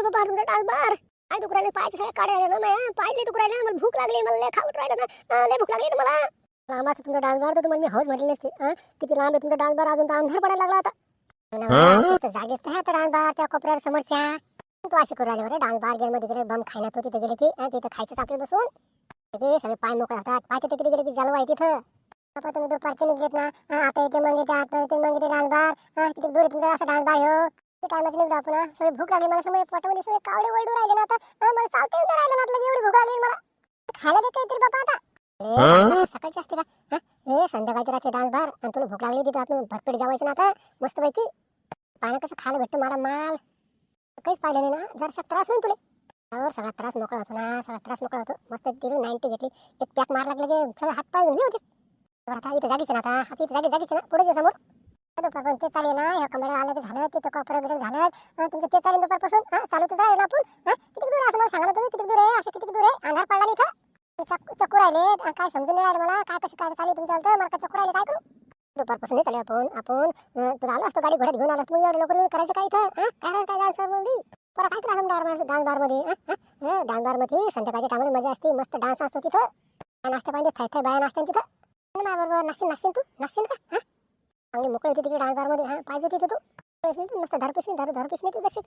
रे बाबा तुमचा dance bar. काय दुख राहिले पायचे सगळे काढे आले ना माझ्या पाय दुख राहिले मला भूक लागली मला लय खाऊट राहिलं ना. लय भूक लागली ना मला. लांबाचा तुमचा डान्स बार तर तुम्हाला मी हौस म्हटली नसते? किती लांब आहे तुमचा डान्स बार? अजून तर अंधार पडायला लागला आता इथं जागेच तर आहे डान्स बार त्या कोपऱ्यावर समोरच्या. तू अशी करू राहिली बरं. डान्स बार गेममध्ये गेले बम खायला. तो तिथे गेले की तिथं खायचं आपले बसून. तिथे सगळे पाय मोकळे होतात. पाय तिथे किती गेले की जलवा आहे तिथं. आता तुम्ही दुपारचे निघलेत ना. आता येते मग येते आता येते मग येते डान्स बार. हं, किती दूर तुमचा असा डान्स बार हो. ते टायमाच निघलो आपण हं. सगळी भूक लागली मला समोर पोटामध्ये सगळे कावडे वळडू राहिले ना आता. हं, मला चालता येऊन नाही राहिलं ना आपलं एवढी भूक लागली ना मला. खायला देते तरी बाबा आता. ए, सकाळची असते का? हं? हे संध्याकाळची राहते डान्स बार आणि तुला भूक लागली तिथं आपण भरपेट जेवायचं ना आता मस्त पैकी पानं कसं खायला भेटतं मला माल? काहीच पाहिलं नाही ना जरासा त्रास होईल तुला. त्यावर सगळा त्रास मोकळा होतो ना सगळा त्रास मोकळा होतो. मस्त तिथे नाईन्टी घेतली एक पॅक मार लागले की सगळे हात पाय होते. बरं आता इथं जागीच ना आता आता इथं जागी जागीच ना पुढे समोर. दुपार ते चालेल ना. ह्या कमरेला आलं की झालं तिथं कॉपर वगैरे झालं. तुमचं ते चालेल दुपारपासून. हं, चालू तर जाईल आपण. हं? किती दूर असं मला सांगा ना तुम्ही किती दूर आहे? असं किती दूर आहे? अंधार पडला इथं. ते चक्कू राहिले. काय समजून नाही राहिलं मला. काय कसं काय चालेल तुमच्या तर मला काय चक्कू राहिले काय करू? दुपारपासून नाही चालेल आपण आपण तुला आलो असतो गाडी घोड्यात घेऊन आलो असतो. मग एवढं लवकर करायचं काय इथं? हं? काय राहणार काय डान्समध्ये परत काय त्रास डान्स डान्स बारमध्ये डान्स बार संध्याकाळच्या टायमाला मजा असते मस्त डान्स असतो तिथं. नाश्ता पाहिजे थाय थाय बाया नाश्ता तिथं. माझ्याबरोबर नाशिन नाशिन तू? नाशिन का? हं? चांगली मोकळी होती तिकडे डान्स बारमध्ये हा पाहिजे तिथे तू मस्त धर पिशील धर धर पिशील तू धर ना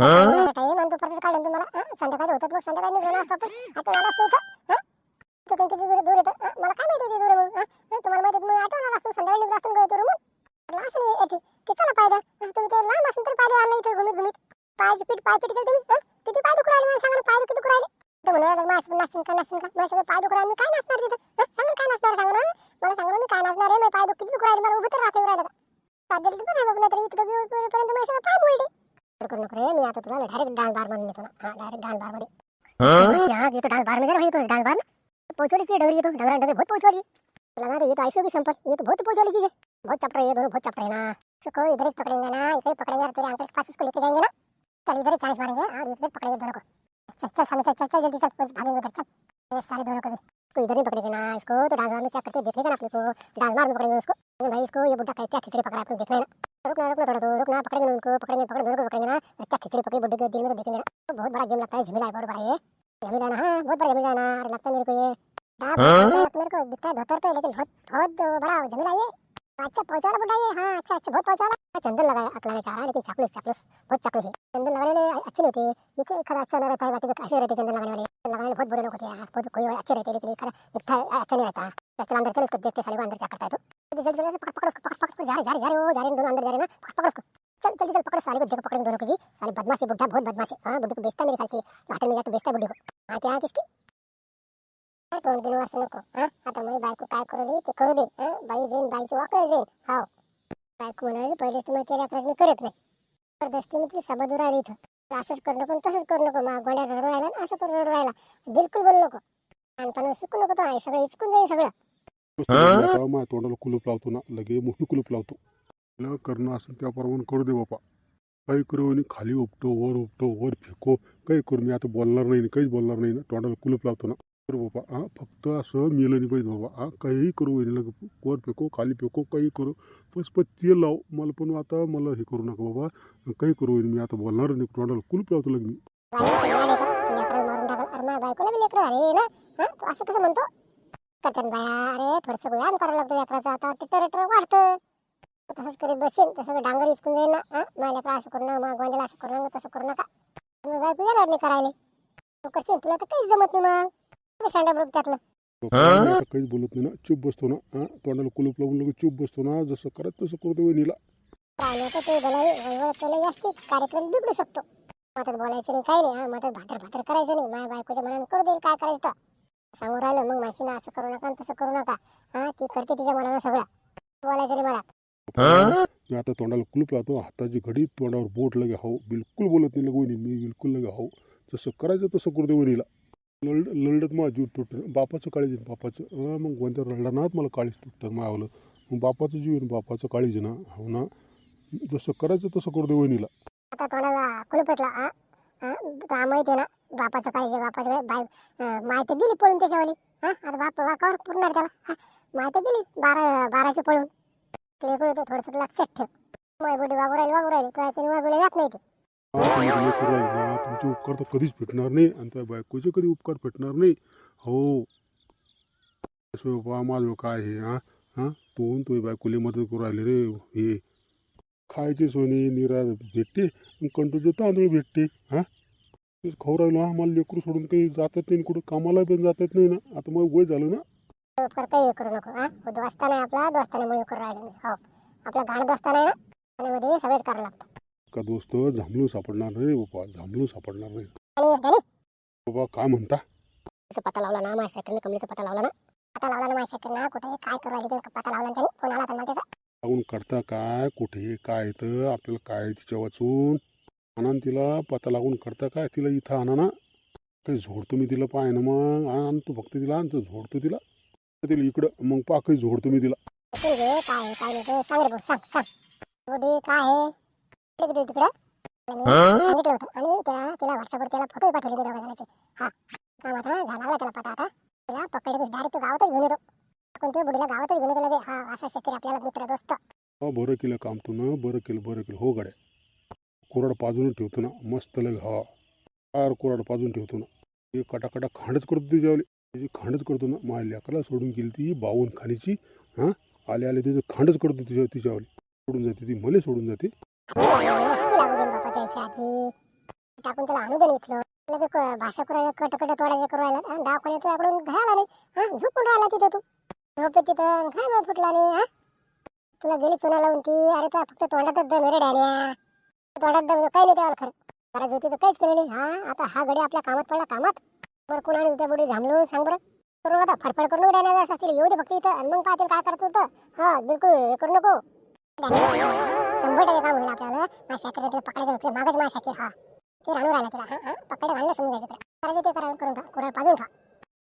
आणि दुपारचं काढून तुम्हाला हं? संध्याकाळी होतात मग संध्याकाळी निघाला असतो आपण आता झाला असतो इथं हं? इथं काही किती दूर दूर येतं? मला काय माहिती दूर मग हं? तुम्हाला माहिती मग आठवण आला असतो संध्याकाळी निघला असतो गळतो मग म्हटलं असं नाही येते की चला पायदळ? तुम्ही ते लांब असून तर पायदळ आणलं इथं घुमीत घुमीत पीठ पाय पीठ केली तुम्ही हं? किती पाय दुखू राहिले मला सांगा ना पाय किती दुखू राहिले तर म्हणून राहिलं माझं नाचून का नाचून का माझं सगळं पाय दुखू राहिले मी काय नाचणार तिथं? सांगा काय नाचणार सांगा ना मला सांगा मी काय नाचणार आहे? मी पाय किती दुखू राहिले मला उभं तर राहते राहिलं साथ दिली बघ ना तरी इतकं पर्यंत माझे सगळं पाय मुळले करू नको रे मी आता तुला डायरेक्ट डान्स बारमध्ये नेतो ना. हा डायरेक्ट डान्स बारमध्ये. हा? येतो डान्स बारमध्ये राहतो डान्स बार पोचवली ती डगरी येतो डगरा डबे बहुत पोचवली. चला ना ये तो ऐसे भी संपल ये तो बहुत पोचवली चीज है बहुत चपटा है ये दोनों बहुत चपटा है ना. इसको इधर ही पकड़ेंगे ना इधर ही पकड़ेंगे और तेरे अंकल के पास इसको लेके जाएंगे ना. चल इधर ही चांस मारेंगे. और इधर पकड़ेंगे दोनों को. चल चल सामने चल चल चल जल्दी चल. भागेंगे उधर चल. ये सारे दोनों को भी. इसको इधर ही पकड़ेंगे ना इसको तो बार में क्या करते देखेगा ना अपने को। डांस बार में पकड़ेंगे उसको। भाई इसको ये बुड्ढा क्या खिचड़ी पकड़ा अपने देखना है ना रुकना रुकना थोड़ा तो रुकना पकड़ेंगे उनको पकड़ेंगे पकड़ दोनों को पकड़ेंगे ना। क्या खिचड़ी पकड़ी बुड्ढे के दिल में तो देखेंगे ना तो बहुत बड़ा गेम लगता है झमेला है बहुत बड़ा ये। झमेला है ना हाँ बहुत बड़ा झमेला ना अरे लगता है मेरे को ये। मेरे को दिखता है धोतर पे लेकिन बहुत बहुत बड़ा झमेला ये। अच्छा पहुंचा बुढ़ा ये हाँ अच्छा अच्छा बहुत पहुंचा चंदन लगाया अकलावे कहा लेकिन चापलूस चापलूस बहुत चापलूस है. चंदन लगाने वाले अच्छे नहीं होते। ये क्या खरा अच्छा नहीं रहता है बाकी तो कैसे रहते चंदन लगाने वाले। लगाने बहुत बुरे लोग होते हैं बहुत कोई अच्छे रहते लेकिन ये खरा दिखता अच्छा नहीं रहता। चला अंदर चल उसको देखते साले वो अंदर जा करता है तो जल्दी जल्दी पकड़ पकड़ उसको पकड़ पकड़ जा रहे जा रहे जा रहे वो जा रहे दोनों अंदर जा रहे ना। पकड़ पकड़ उसको। चल जल्दी चल पकड़ साले को देखो पकड़ेंगे दोनों को भी। साले बदमाशी बुढ़ा बहुत बदमाशी। हाँ बुढ़े को बेचता मेरे ख्याल से होटल में जाकर बेचता है बुढ़े को। हाँ क्या है किसकी दोन दिन असं नको हा? आता माझी बायको काय करू ते करू दे हा? बाई जाईन बाईचं वाकडं जाईन हाव. बायको म्हणाली पहिले तुम्ही केल्या प्रश्न करत नाही. जबरदस्ती मी ती सबद राहिली इथं. असंच करू नको तसंच करू नको मा गोड्या रडू राहिला असं रडू राहिला. बिलकुल बोलू नको. शिकू नको तो आहे सगळं इचकून जाईल सगळं. माझ्या तोंडाला कुलूप लावतो ना लगे मोठी कुलूप लावतो. करणं असेल त्याप्रमाणे करू दे बापा काही करू आणि खाली उपटो वर उपटो वर फेको काही करू. मी आता बोलणार नाही काहीच बोलणार नाही ना तोंडाला कुलूप लावतो ना. करू बाबा. हा फक्त असं मेलं नाही पाहिजे बाबा. हा काहीही करू वहिनीला वर फेको खाली फेको काही करू. बस पण तेल लाव. मला पण आता मला हे करू नका बाबा. काही करू वहिनी मी आता बोलणार नाही. तोंडाला कुलप लावतो लगे मी. असं कसं म्हणतो? कटन बाया अरे थोडंसं व्यायाम करायला लागतो लेकराचा आता टिटर टिटर वाढतं. तसंच करीत बसेल तसं डांगर इचकून जाईल ना हा माझ्या लेकरं असं करू नका. माझ्या गोंड्याला असं करू नका तसं करू नका बायको येणार नाही करायला. तू करशील तुला तर काहीच जमत नाही मग. सांडा बरोबर त्यातलं. बापा, मी आता काहीच बोलत नाही ना. चूप बसतो ना. हा? तोंडाला कुलूप लावून लगे चूप बसतो ना. जसं करत तसं करू दे वहिनीला ते केलं जास्ती कार्यक्रम बिघडू शकतो. मतात बोलायचं नाही काही नाही. हा मतात भाकर भाकर करायचं नाही. माझ्या बायकोच्या मनाने करू देईल काय करायचं तर. सांगून राहिलं मग माहिती ना असं करू नका आणि तसं करू नका. हा ती करते तिच्या मनानं सगळं. बोलायचं नाही मला. मी आता तोंडाला कुलूप लावतो. हाताची घडी तोंडावर बोट लगे हाव. बिलकुल बोलत नाही लगे वहिनी. मी बिलकुल लगे हाव. जसं करायचं तसं करू दे वहिनीला. लढ लढत माझं जीव तुटतं बापाचं काळीज आहे बापाचं. मग कोणत्या रडणार मला काळीज तुटतं मायावलं. मग बापाचं जीव आहे बापाचं काळीज ना. हो ना. जसं करायचं तसं करू दे वहिनीला. आता तोंडाला कुलपतला हा तुला माहिती आहे ना बापाचं पाहिजे बापाचं काय बाय अं, माय तर गेली पळून त्याच्यावाली. आता बाप वाकावर पुरणार त्याला. हा माय तर गेली बारा बाराची पळून. ते थोडंसं लक्षात ठेव. माय बुडी वागू राहिली वागू राहिली. काय तरी वागवले जात नाही ते. तुमचे उपकार तर कधीच भेटणार नाही आणि त्या बायकोचे कधी उपकार भेटणार नाही. हो असं माझं काय हे हां? हां? तू तुम्ही बायकोली मदत करू राहिले रे हे. खायचे सोनी निरा भेटते आणि कंटोचे तांदूळ भेटते हां? तेच खाऊ राहिलो हां? मला लेकरू सोडून काही जातात नाही कुठं कामाला पण जातात नाही ना? आता मग वय झालं ना? उपकार काही करू नको हा? दोस्ताना आपला दोस्ताना म्हणून करू राहिले हो. आपला घाण दोस्ताना आहे ना? त्यामध्ये सगळेच करावं लागतं. का दोस्त झांबलून सापडणार नाही रे बाबा झांबलून सापडणार नाही. आणि बाबा काय म्हणता? पत्ता लावला ना माझ्या सायकलने कमलीचा पत्ता लावला ना. पत्ता लावला ना माझ्या सायकलना कुठे काय करू राहिली ते पत्ता लावला त्याने फोन आला त्यांना त्याचा लागून करता काय कुठे काय येतं आपल्याला काय तिच्या वाचून. आणा तिला पता लागून करता काय तिला इथं आणा ना. काही झोडतो मी तिला पाय ना मग आणतो फक्त तिला आणतो झोडतो तिला. तिला इकडं मग पा काही झोडतो मी तिला. काय काय ते सांग काय आहे इकडे किती तिकडे मी सांगितलं होतं. आणि त्या तिला व्हॉट्सअपवर त्याला फोटो पाठवले ते दोघा जणांचे हा काम आता झाला लागला त्याला पता आता. तिला पकडे डायरेक्ट तो गावातच घेऊन येतो. आपण ते बुडीला गावातच घेऊन येतो लगे हा असा शक्य आपल्याला मित्र दोस्त. हा बरं केलं काम तू ना. बरं केलं बरं केलं. हो गड्या. कोरड पाजून ठेवतो ना. मस्त लग हा. फार कोरड पाजून ठेवतो ना. हे कटाकटा खांडच करतो तिच्यावाली त्याची खांडच करतो ना माझ्या लेकराला सोडून गेली ती बावून खाणीची हां. आले आले तिचं खांडच करतो तिच्या तिच्यावाली सोडून जाते ती मला सोडून जाते. हाती त्याच्या आधी टाकून त्याला भाषा करायला तोडायचं नाही हा झोपून राहिला तिथं तू झोपे तिथं काय मग फुटला नाही हा तुला गेली चुना लावून ती अरे फक्त तोंडातच दम रे डाण्या तोंडात दम काही नाही त्याला खरं होती तर काहीच केलं नाही हा आता हा गडी आपल्या कामात पडला कामात बरं कोण त्या बुडी सांग बरं करू आता फडफड करून डाण्या असं येऊ दे फक्त इथं मग पाहतील काय करत होतं हा बिलकुल हे करू नको शंभर टक्के काम होईल आपल्याला माझ्या सायकल तिला पकडायचं होते मागच माझ्यासाठी हा. ते राहून राहिला तिला. हा हा. पकडे घालणं समजून घ्यायचं करायचं ते करा करून ठा कुऱ्हाड पाजून ठा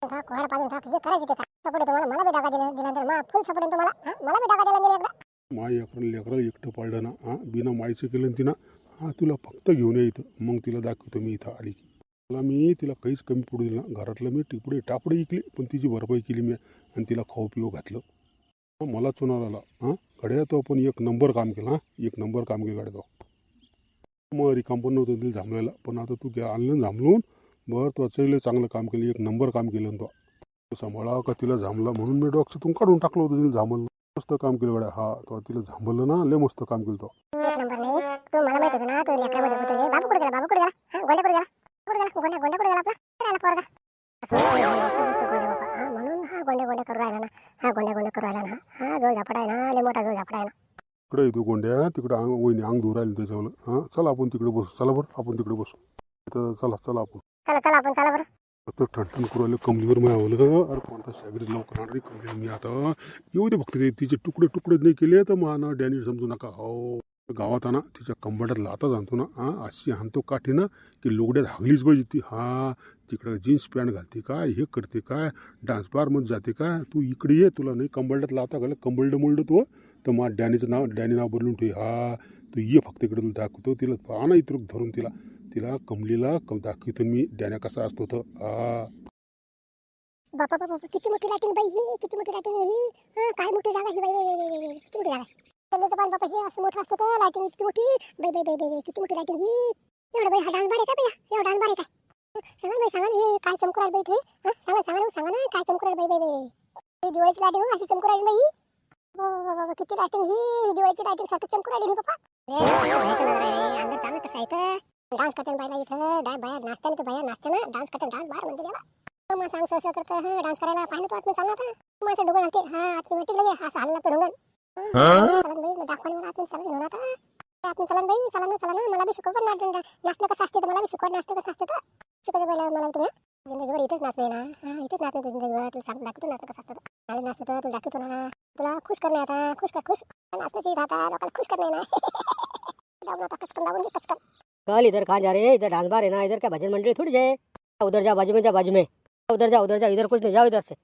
ठा कुऱ्हाड पाजून ठा जे करायचं ते करा सपोर्ट तुम्हाला मला. बी दागा दिला दिल्यानंतर मला फुल सपोर्ट तुम्हाला हा मला बी दागा दिला दिला एकदा. माय लेकरं एकटं पाळलं ना हां बिना मायचं केलं तिनं हां तुला फक्त घेऊन या इथं. मग तिला दाखवतो मी इथं आली की. तुला मी तिला काहीच कमी पडू दिलं ना घरातलं मी टिपडे टापडे इकले पण तिची भरपाई केली मी आणि तिला खाऊ पिऊ घातलं मला चुनार आला. हां? गड्या तो पण एक नंबर काम केलं हां. एक नंबर काम केलं गाड्या तो. मग रिकाम पण नव्हतं दिलं झांबलायला पण आता तू घ्या आणलं झांबलून बरं तो चांगलं चांगलं काम केलं एक नंबर काम केलं तो. सांभाळा का तिला झांबला म्हणून मी डॉक्टरतून काढून टाकलं होतं तिला झांबलं मस्त काम केलं गड्या हा. तो तिला झांबलं ना लय मस्त काम केलं तो. इकडे येतो गोंड्या तिकडे अंग वहिनी अंग धुवून राहिली त्याच्यावर. हां चला आपण तिकडे बसू. चला बरं आपण तिकडे बसू. इथं चला चला आपण. चला चला आपण चला बरं. आता ठणठण करू राहिले कमलीवर ग. अरे कोणता शागरी लवकर आणणारी कमली मी आता. येऊ दे फक्त ते तिचे तुकडे तुकडे नाही केले तर मग ना डॅनी समजू नका. हो गावात आणा तिच्या कंबड्यात लाता जाणतो ना. हां अशी हाणतो काठी ना की लोगड्यात हागलीच पाहिजे ती. हा तिकडं जीन्स पॅन्ट घालते काय हे करते काय डान्स बारमध्ये जाते काय तू इकडे ये तुला नाही कंबड्यात लाता घाल कंबल्ड मुलड तू तर मग डॅनीचं नाव डॅनी नाव बदलून ठेव हा तू ये फक्त इकडे तुला दाखवतो तिला पाना इतर धरून तिला तिला कमलीला कम दाखवतो मी डॅन्या कसा असतो तो हा बापा बापा किती मोठी लाटिंग बाई ही किती मोठी लाटिंग ही काय मोठी जागा ही बाई बाई, बाई, बाई, किती मोठी जागा त्यांचं पाहिजे बापा हे असं मोठं असतं तर लाटिंग इतकी मोठी बाई बाई बाई बाई किती मोठी लाटिंग ही एवढं बाई हा डान्स बार आहे का बाई एवढा डान्स बार आहे काय सांगा बाई सांगा हे काय चमकू राहिलं बाई इथे सांगा सांगा सांगा ना काय चमकू राहिलं बाई बाई बाई दिवाळीची लाटिंग अशी चमकू राहिली बाई किती लाईटिंग ही दिवाळीची लाईटिंग सारखं चमकू राहिली नजर आहे, अंदर चांगलं कसं आहे डान्स करताना बायला इथं डा बाया नाचताना तर बाया नाचताना डान्स करताना डान्स बार म्हणते हो, मग सांग सोसं करतं हा डान्स करायला पाहिलं तो आतमध्ये चालला होता. मग असं डोकं आणते हा आतमध्ये वाटेल लगे हा हल्ला लागतं ढोंगण चलन बाई मग दाखवा मला आतमध्ये चलन घेऊन आता. आतमध्ये चलन बाई चला ना चला ना. मला बी शिकव पण नाच नाचणं कसं असते तर मला बी शिकवा नाचणं कसं असतं तर शिकवते पहिलं मला तुम्ही जिंदगीभर इथेच नाचले ना हा इथेच नाचले तू जिंदगीभर तुला सांग दाखवतो नाचणं कसं असतं मला नाचतं तर तुला दाखवतो ना तुला खुश करणे आता खुश कर खुश नाचण्याची आता लोकांना खुश करणे ना लावून आता कचकन लावून कचकन कल इधर कहाँ जा रहे हैं इधर डांस बार है ना इधर क्या भजन मंडली थोड़ी जाए उधर जा बाजू में जा बाजू में उधर जा उधर जा इधर कुछ नहीं जाओ इधर से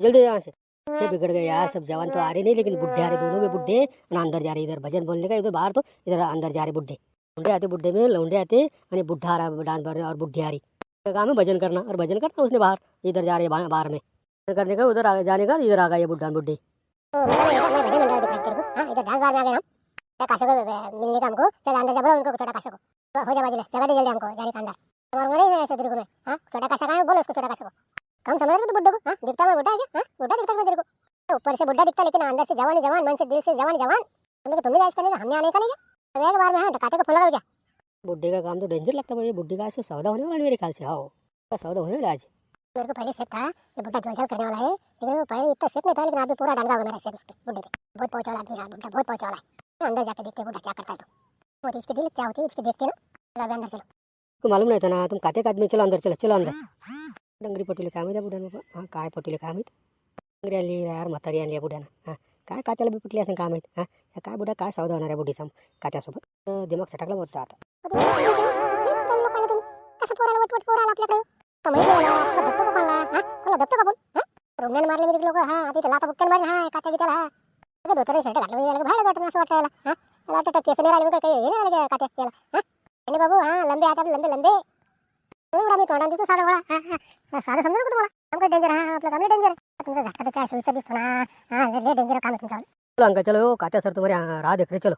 जल्दी यहाँ से ये बिगड़ गए यार सब जवान तो आ रहे नहीं लेकिन बुढ़े आ रहे दोनों में बुढ़े और अंदर जा रहे इधर भजन बोलने का इधर बाहर तो इधर अंदर जा रहे बुढ़े बुढ़े आते बुढ़े में लौंडे आते बुढ़ा आ रहा डांस बार और बुढ़ी आ रही तो काम है भजन करना, और भजन करना उसने बाहर, इधर जा रहे बा- बाहर में। करने का, उधर जाने का, इधर आ गया ये बुढ़ा तो हाँ हो हाँ है तो को? हाँ है हाँ तो ऊपर से दिखता लेकिन अंदर से जवान जवान, मन से, दिल से जवान जवान। करने का? हमने आने का नहीं है तो बार में हाँ डकाते को फ़ोन लगा क्या? बुढ़े का काम तो डेंजर लगता है भाई बुढ़ी का ऐसे सौदा होने वाला है मेरे ख्याल से हाँ का सौदा होने वाला है आज? मेरे को पहले सेट था ये बुड्ढा जोल करने वाला है लेकिन वो पहले इतना सेट नहीं था लेकिन अभी पूरा डांगा हो मेरा सेट उसके बुड्ढे पे। बहुत पहुंचा वाला आदमी हाँ बुड्ढा बहुत पहुंचा वाला है। अंदर जाके देखते हैं बुड्ढा क्या करता है तो। और इसकी डील क्या होती है उसके देखते हैं ना। अभी अंदर चलो। को मालूम नहीं था ना तुम काते का आदमी चलो अंदर चलो चलो अंदर। डंगरी पटुले काय माहिती बुड्यानं बाबा हां काय पटुले काय माहीत डंगरी आणली यार म्हातारी आणली बुड्यानं हां। काय कात्याला बी पटली असेल काय माहीत हां? या काय बुडा काय सौदा होणार आहे बुड्डीचा कात्यासोबत? तर दिमाग सटकला होता आता. कसं का हा? मारले मी लोक हा? आता लाता बुक्क्यान मारले हा? काट्या हा? धोतर शर्ट घातलं म्हणजे बाहेर असं वाटतं याला हा? वाटतं केस नाही राहिले काही हे नाही आले का याला हा? आणि बाबू हा? लंबे आता लंबे लंबे. एवढा मी तोंडाने देतो साधा वळा हा हा? साधं समजू नको तुम्हाला? आमचं डेंजर हा आपलं काम डेंजर तुमचा झटका तर चार सोयीचा दिसतो ना हा लय डेंजर काम तुमचं चलो अंकल चलो कात्या सर तुम्हारे यहाँ राह देख रहे चलो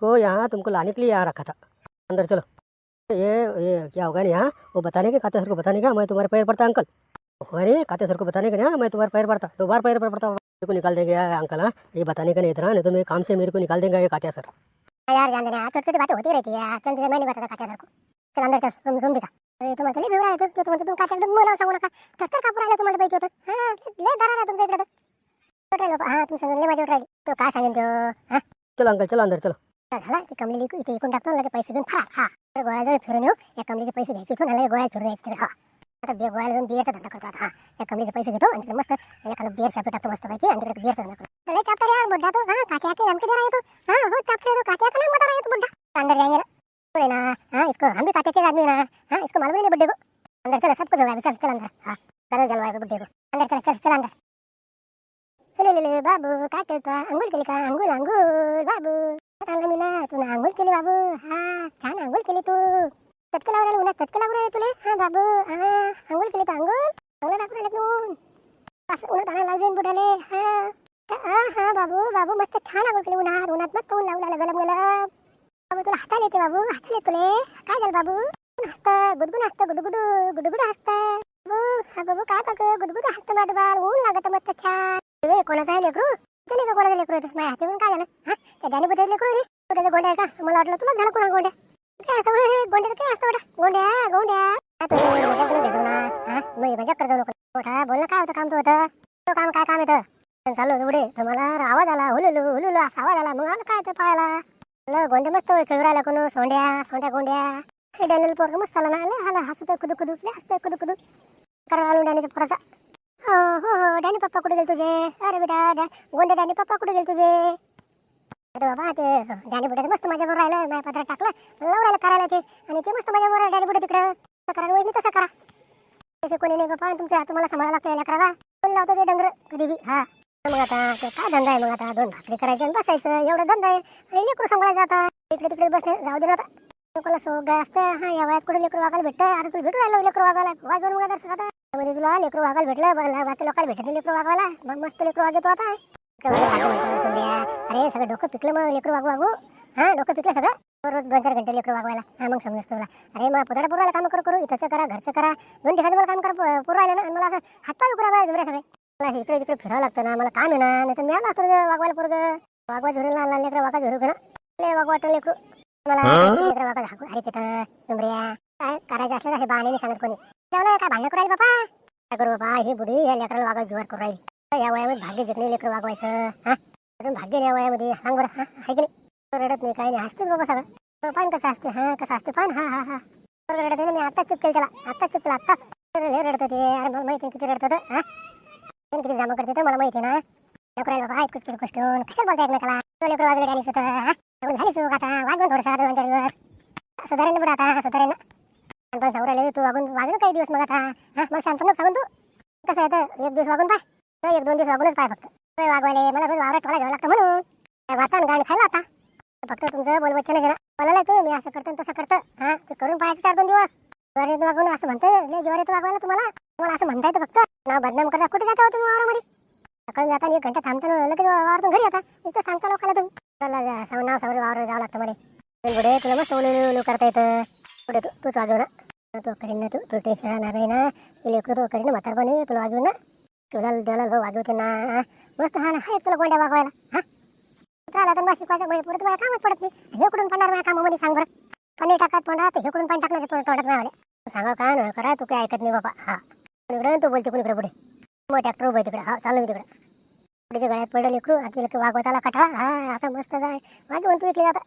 को यहाँ तुमको लाने के लिए यहाँ रखा था अंदर चलो ये ये क्या होगा नहीं यहाँ वो बताने के कात्या सर को बताने का मैं तुम्हारे पैर पड़ता अंकल अरे कात्या सर को बताने का नहीं हाँ, मैं तुम्हारे पैर पड़ता दो बार पैर पर पड़ता मेरे को निकाल देंगे यार अंकल हाँ ये बताने का नहीं इतना नहीं तो मेरे काम से मेरे को निकाल देंगे ये कात्या सर यार जान देना छोटी छोटी बातें होती रहती है चल मैं नहीं बताता काट्या सर को चल अंदर चल रूम रूम दिखा अरे तुम्हाला लई बिवडा आहे तू. तुम्हाला तुम काट्या एकदम मनाव सांगू नका? तर तर कापूर आलं तुम्हाला पाहिजे होतं हा लय दरार आहे तुमच्या इकडे तर. राहिलो हा तुम्ही सांगितलं माझ्यावर राहिली. तो काय सांगेन तो हा? चलो अंकल चलो अंदर चलो. झाला. की कमली इथे इकून टाकतो लगे पैसे घेऊन फरार हा. तर गोळ्या जाऊन फिरून येऊ. या कमलीचे पैसे घ्यायचे इथून आणि गोळ्या फिरून यायचे हा. आता बे गोळ्याला जाऊन बिअरचा धंदा करतो आता. हा. या कमलीचे पैसे घेतो आणि मस्त एखादा बिअर शापी टाकतो मस्त पैकी आणि तिकडे बिअरचा धंदा करतो. चला चापटर यार बुड्ढा तो. हा काट्या के हमके दे रहा है हाँ हो चापटर तो. काट्या का नाम बता रहा है तो बुड्ढा. अंदर तो है ना हाँ इसको हम भी पाते के आदमी ना हाँ इसको मालूम ही नहीं बुड्ढे को। अंदर चलो सब कुछ होगा चल चल अंदर हाँ करो जलवाए बुड्ढे को। अंदर चल चल चल अंदर। ले ले ले बाबू काय करता अंघोळ केली का अंघोळ अंघोळ बाबू। चांगलं मी ना तू ना आंघोळ केली बाबू हा छान आंघोळ केली तू। चटके लावून उन्हात चटके लावून राहिले तुले हा बाबू हा आंघोळ केली तर आंघोळ चांगलं टाकून आले तू। असं उन्हात आणायला लावून बुडाले हा हा हा बाबू बाबू मस्त छान आंघोळ केली उन्हात उन्हात मस्त ऊन लावलं गलम गलम। बाबू तुला हाताला येते बाबू हाताला येतो काय झालं बाबू? हसत गुडगुड हसत गुडगुड गुडगुड हसत. बाबू हा बाबू काय करतो गुडगुड हसत माझं बाल ऊन लागत मस्त छान. ए, कोणाचं आहे लेकरू? ते नाही का कोणाचं लेकरू माझ्या हाती काय झालं? हा? त्या दानी बुद्धाचं लेकरू रे. त्याचं गोंड्या आहे का? मला वाटलं तुला झालं कोणा गोंड्या काय असतं बरं हे काय असतं गोंड्या गोंड्या. मी मजा करतो नको. मोठा बोल काय होतं? काम तो होतं? तो काम काय काम येतं? पण चाललो पुढे तर मला आवाज आला हुलुलू हुलुलू असा आवाज आला. मग आलं काय तर पाहायला? म्हणलं, गोंड्या मस्त खेळू राहिला कोण सोंड्या सोंड्या गोंड्या. हे डॅनियल पोरग मस्त आला ना आलं आला हसतं कुदू कुदू लय हसतं कुदू कुदू. करा घालून डॅनीचा पोराचा. हो हो हो डॅनी पप्पा कुठे गेले तुझे? अरे बेटा डॅ गोंडे डॅनी पप्पा कुठे गेले तुझे? अरे बाबा ते डॅनी बुड्याचं मस्त माझ्याबरोबर राहिलं माझ्या पत्रात टाकलं लावून राहिलं करायला ते. आणि ते मस्त माझ्याबरोबर डॅनी बुड्या तिकडं. तसं करा वहिनी तसं करा. तसे कोणी नाही बाबा तुमच्या हात तुम्हाला सांभाळायला लागतं या करायला कोण लावतो ते डंगर? कधी बी हा. मग आता ते काय धंदा आहे मग आता? दोन भाकरी करायचे आणि बसायचं. एवढं धंदा आहे. आणि लेकरू सांभाळायचं आता इकडे तिकडे बसणे जाऊ दे ना आता. लोकांना सो गाय हा या वयात कुठे लेकरू वागायला भेटतं? आता तुला भेटू राहिलं लेकरू वागायला. वाजवून मग आता आता. म्हणजे तुला लेकरू वागायला भेटलं. बघ, बाकी लोकांना भेटत नाही लेकरू वागवायला. मग मस्त लेकरू वागतो आता. अरे सगळं डोकं पिकलं मग लेकरू वागू वागू. हा डोकं पिकलं सगळं? रोज दोन चार घंटे लेकरू वागवायला. हा मग समजतो तुला अरे मग पुतळा पुरवायला काम करू करू. इथंच करा घरचं करा. दोन ठिकाणी मला काम करा पुरवायला राहिलं ना मला असं हातपाय उकरा सगळे मला इकडे तिकडे फिरावं लागतं ना मला काम आहे ना नाही तर मी आला असतो वागवायला पोरग. वागवा झुरून लहान लहान लेकरं वागा झुरू ना लय वागवा वाटलं लेकरू. मला लेकरं वागा झाकू अरे तिथं जुमऱ्या काय करायचं असलं हे बाणे सांगत कोणी. जेवलं काय भांडण करू राहील बाबा काय करू बाबा ही बुडी या लेकराला वागायला जुवार करू राहील. या वयामध्ये भाग्य जिंकणे लेकर वागवायचं हा? अजून भाग्य या वयामध्ये. सांग बरं. हा आहे की नाही? रडत नाही काही नाही. हसते बाबा सगळं. पान कसं असते हा कसं असते पान हा हा हा. रडत नाही मी आत्ताच चिपकेल त्याला. आत्ताच चिपकेल आत्ताच. रडत ते अरे माहिती किती रडत हा? कोण किती जमा करते तर मला माहिती ना. लेकर बाबा ऐकूच किती गोष्ट कसं बोलता एकमेकाला? तो लेकर वागले होतं हा? झाली सुख आता. वागून थोडंसं दोन चार दिवस. सुधारेन बरं आता. सुधारेन ना. पण सावरायला तू. वागून वागून काही दिवस मग आता. हा? मग शांत नको सांगून तू. कसं आहे तर एक दिवस वागून पाय. तर एक दोन दिवस वागूनच पाय फक्त. वागवायला मला रोज वावरात ठेवायला घ्यावं लागतं म्हणून. काय वातावरण गाणी खायला आता? फक्त तुमचं बोलवच्छ वचन आहे मला नाही तू मी असं करतो आणि तसं करतं. हा? ते करून पाहायचं चार दोन दिवस. ज्वारीत वागून असं म्हणतं नाही ज्वारीत वागवायला तुम्हाला? तुम्हाला असं म्हणता येतं फक्त. नाव बदनाम करता. कुठे जाता हो तुम्ही वावरामध्ये? सकाळी जाता एक घंटा थांबता लगेच वावरातून घरी येता. इथं सांगता लोकांना तुम्ही. चला सांग नाव समोर वावर जावं लागतं मला पुढे तुला मस्त उलू करता येतं. पुढे तू तूच वागव ना. तो करीन ना तू. तू टेन्शन राहणार नाही ना. ते लेकरू तो करीन म्हातारपणी. तुला वागवून ना. तुला देवाला भाऊ वाजवते ना. मस्त हा ना. हाय तुला गोंड्या वागवायला. हा? आला तर मग शिकवायचं. म्हणजे पुढे तुम्हाला कामच पडत नाही. हे कुठून पडणार माझ्या कामामध्ये सांग बरं पाणी टाकात तोंडात हे कुठून पाणी टाकलं तोंड तोंडात नाही आले. सांगा का नाही करा तू काय ऐकत नाही बाबा. हा. इकडे तू बोलते कुणीकडे पुढे. मग ट्रॅक्टर उभं तिकडे. हा चालू मी तिकडे. पुढे गळ्यात पडलं लेकरू आता वागवताला कठाळा हा आता मस्त जाय. वागवून म्हणतो इकडे आता.